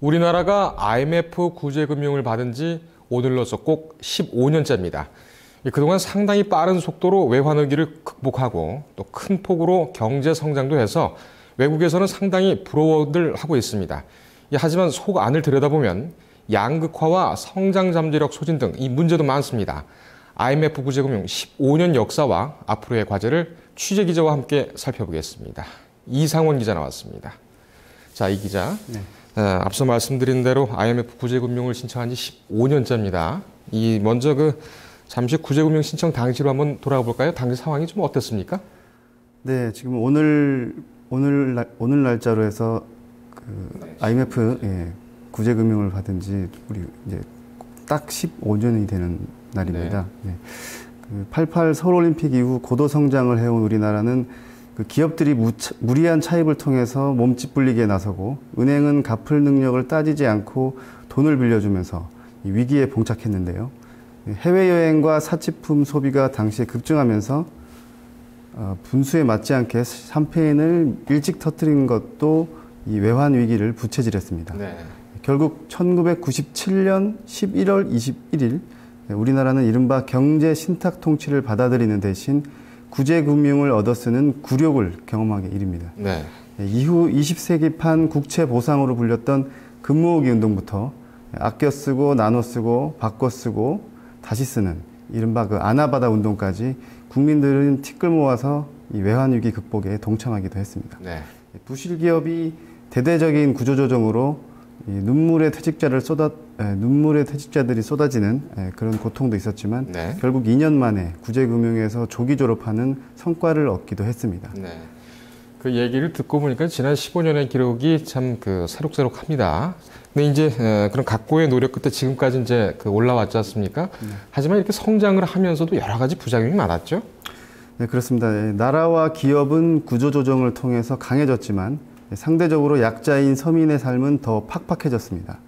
우리나라가 IMF 구제금융을 받은 지 오늘로서 꼭 15년째입니다. 그동안 상당히 빠른 속도로 외환 위기를 극복하고 또 큰 폭으로 경제 성장도 해서 외국에서는 상당히 부러워들 하고 있습니다. 하지만 속 안을 들여다보면 양극화와 성장 잠재력 소진 등 이 문제도 많습니다. IMF 구제금융 15년 역사와 앞으로의 과제를 취재 기자와 함께 살펴보겠습니다. 이상원 기자 나왔습니다. 자, 이 기자. 네. 어, 앞서 말씀드린 대로 IMF 구제금융을 신청한 지 15년째입니다. 이 먼저 그 잠시 구제금융 신청 당시로 한번 돌아가 볼까요? 당시 상황이 좀 어땠습니까? 네, 지금 오늘 오늘 날, 오늘 날짜로 해서 그 IMF 예, 구제금융을 받은 지 우리 이제 딱 15년이 되는 날입니다. 네. 네. 그88 서울올림픽 이후 고도 성장을 해온 우리나라는 그 기업들이 무차, 무리한 차입을 통해서 몸집 불리기에 나서고 은행은 갚을 능력을 따지지 않고 돈을 빌려주면서 위기에 봉착했는데요. 해외여행과 사치품 소비가 당시에 급증하면서 어, 분수에 맞지 않게 샴페인을 일찍 터뜨린 것도 이 외환 위기를 부채질했습니다. 네. 결국 1997년 11월 21일 우리나라는 이른바 경제 신탁 통치를 받아들이는 대신 구제금융을 얻어 쓰는 굴욕을 경험하게 이릅니다. 네. 이후 20세기판 국채 보상으로 불렸던 금모으기 운동부터 아껴 쓰고 나눠 쓰고 바꿔 쓰고 다시 쓰는 이른바 그 아나바다 운동까지 국민들은 티끌 모아서 이 외환 위기 극복에 동참하기도 했습니다. 네. 부실 기업이 대대적인 구조조정으로 눈물의 퇴직자를 쏟아 눈물의 퇴직자들이 쏟아지는 그런 고통도 있었지만 네. 결국 2년 만에 구제금융에서 조기 졸업하는 성과를 얻기도 했습니다. 네. 그 얘기를 듣고 보니까 지난 15년의 기록이 참 그 새록새록합니다. 근데 이제 그런 각고의 노력 끝에 지금까지 이제 그 올라왔지 않습니까? 네. 하지만 이렇게 성장을 하면서도 여러 가지 부작용이 많았죠. 네, 그렇습니다. 나라와 기업은 구조조정을 통해서 강해졌지만 상대적으로 약자인 서민의 삶은 더 팍팍해졌습니다.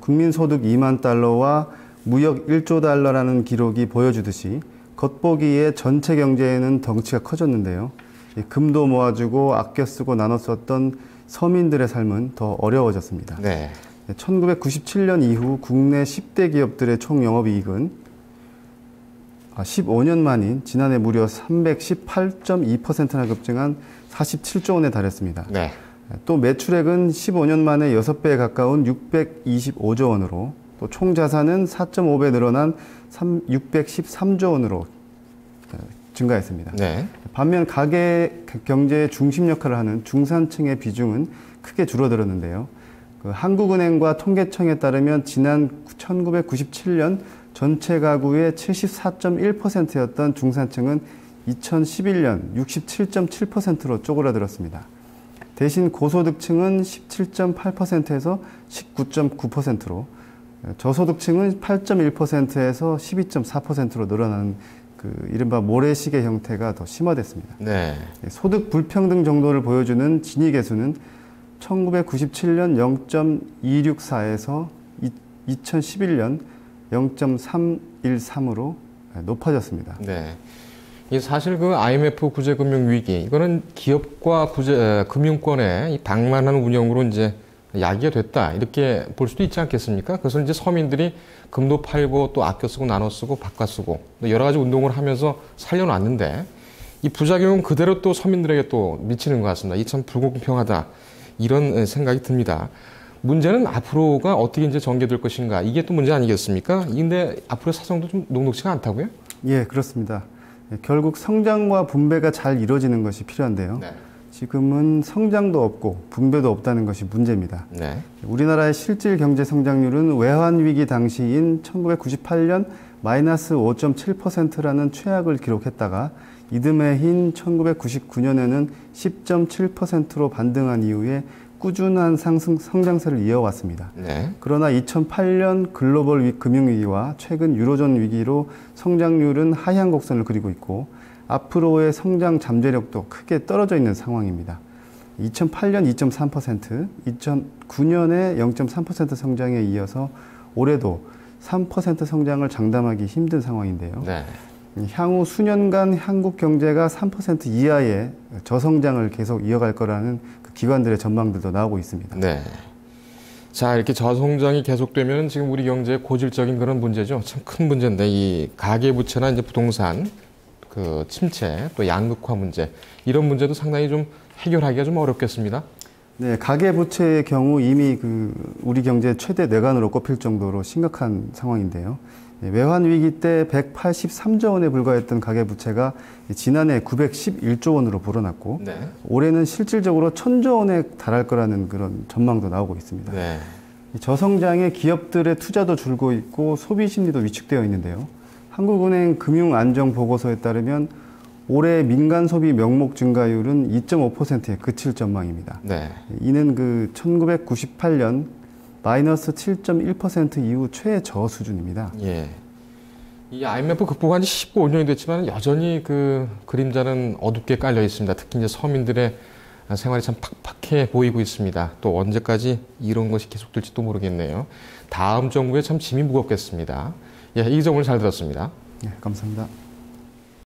국민소득 2만 달러와 무역 1조 달러라는 기록이 보여주듯이 겉보기에 전체 경제에는 덩치가 커졌는데요. 금도 모아주고 아껴 쓰고 나눠 썼던 서민들의 삶은 더 어려워졌습니다. 네. 1997년 이후 국내 10대 기업들의 총 영업이익은 15년 만인 지난해 무려 318.2%나 급증한 47조 원에 달했습니다. 네. 또 매출액은 15년 만에 6배에 가까운 625조 원으로 또 총 자산은 4.5배 늘어난 3, 613조 원으로 어, 증가했습니다. 네. 반면 가계 경제의 중심 역할을 하는 중산층의 비중은 크게 줄어들었는데요. 그 한국은행과 통계청에 따르면 지난 1997년 전체 가구의 74.1%였던 중산층은 2011년 67.7%로 쪼그라들었습니다. 대신 고소득층은 17.8%에서 19.9%로 저소득층은 8.1%에서 12.4%로 늘어나는 그 이른바 모래시계 형태가 더 심화됐습니다. 네. 소득 불평등 정도를 보여주는 진위 계수는 1997년 0.264에서 2011년 0.313으로 높아졌습니다. 네. 이 사실 그 IMF 구제금융 위기 이거는 기업과 구제 금융권의 이 방만한 운영으로 이제 야기가 됐다 이렇게 볼 수도 있지 않겠습니까? 그래서 이제 서민들이 금도 팔고 또 아껴 쓰고 나눠 쓰고 바꿔 쓰고 여러 가지 운동을 하면서 살려놨는데 이 부작용은 그대로 또 서민들에게 또 미치는 것 같습니다. 이 참 불공평하다 이런 생각이 듭니다. 문제는 앞으로가 어떻게 이제 전개될 것인가 이게 또 문제 아니겠습니까? 근데 앞으로 사정도 좀 녹록치가 않다고요? 예, 그렇습니다. 예, 결국 성장과 분배가 잘 이루어지는 것이 필요한데요. 네. 지금은 성장도 없고 분배도 없다는 것이 문제입니다. 네. 우리나라의 실질 경제 성장률은 외환 위기 당시인 1998년 마이너스 5.7%라는 최악을 기록했다가 이듬해인 1999년에는 10.7%로 반등한 이후에 꾸준한 상승 성장세를 이어왔습니다. 네. 그러나 2008년 글로벌 금융위기와 최근 유로존 위기로 성장률은 하향 곡선을 그리고 있고 앞으로의 성장 잠재력도 크게 떨어져 있는 상황입니다. 2008년 2.3%, 2009년에 0.3% 성장에 이어서 올해도 3% 성장을 장담하기 힘든 상황인데요. 네. 향후 수년간 한국 경제가 3% 이하의 저성장을 계속 이어갈 거라는 그 기관들의 전망들도 나오고 있습니다. 네. 자, 이렇게 저성장이 계속되면 지금 우리 경제의 고질적인 그런 문제죠. 참 큰 문제인데 이 가계 부채나 이제 부동산 그 침체 또 양극화 문제 이런 문제도 상당히 좀 해결하기가 좀 어렵겠습니다. 네, 가계 부채의 경우 이미 그 우리 경제 최대 뇌관으로 꼽힐 정도로 심각한 상황인데요. 예, 외환 위기 때 183조 원에 불과했던 가계 부채가 지난해 911조 원으로 불어났고 네. 올해는 실질적으로 1000조 원에 달할 거라는 그런 전망도 나오고 있습니다. 네. 이 저성장에 기업들의 투자도 줄고 있고 소비 심리도 위축되어 있는데요. 한국은행 금융안정보고서에 따르면 올해 민간 소비 명목 증가율은 2.5%에 그칠 전망입니다. 네. 이는 그 1998년 마이너스 7.1% 이후 최저 수준입니다. 예. 이 IMF 극복한 지 15년이 됐지만 여전히 그 그림자는 어둡게 깔려 있습니다. 특히 이제 서민들의 생활이 참 팍팍해 보이고 있습니다. 또 언제까지 이런 것이 계속될지도 모르겠네요. 다음 정부에 참 짐이 무겁겠습니다. 예, 이 점을 잘 들었습니다. 네, 감사합니다.